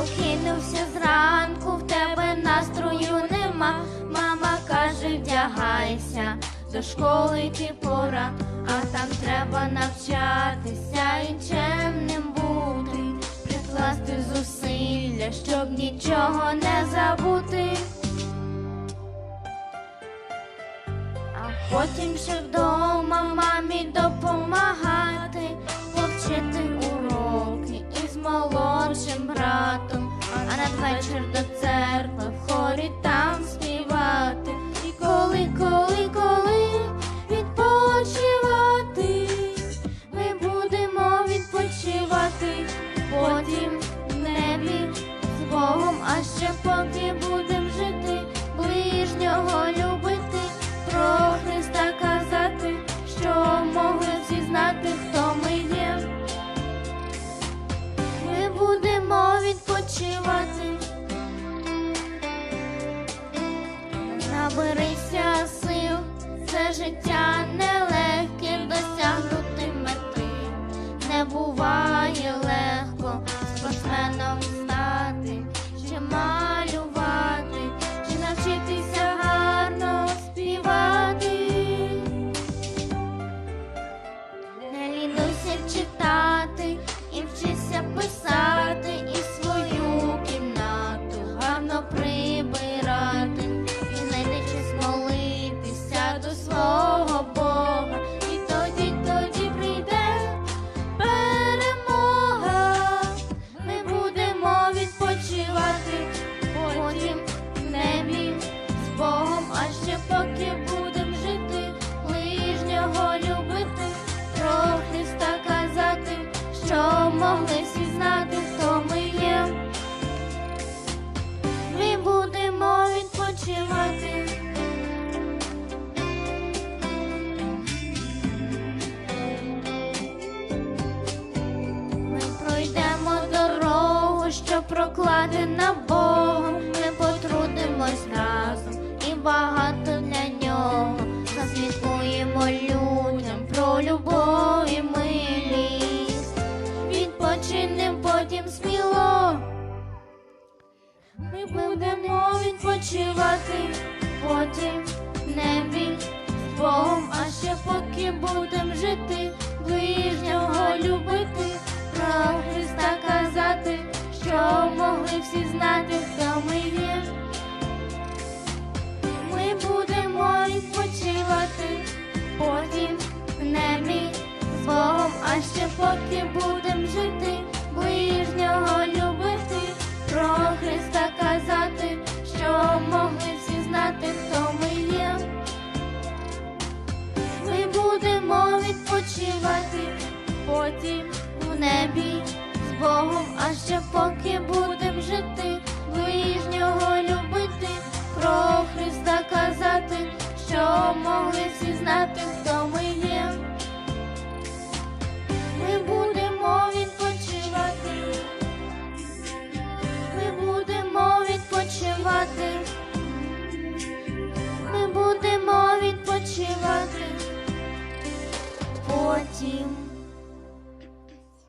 Прокинувся зранку, в тебе настрою нема. Мама каже, вдягайся, до школи йти пора, а там треба навчатися і чемним бути, прикласти зусилля, щоб нічого не забути. А потім ще вдома Наберися сил, це життя нелегке відпочивати. Ми пройдемо дорогу, що прокладена Богом. Ми потрудимось разом і багато для нього. Засвідкуємо людям про любов і милість. Відпочинем потім сміло. Ми будемо відпочивати потім небі з Богом, а ще поки будем жити, ближнього любити, про Христа казати, що могли всі знати, хто ми є. Ми будемо відпочивати потім небі з Богом, а ще поки будем відпочивати потім в небі. З Богом, а ще поки будем жити, ближнього любити, про Христа казати, що могли всі знати, хто Ми будемо відпочивати. Потім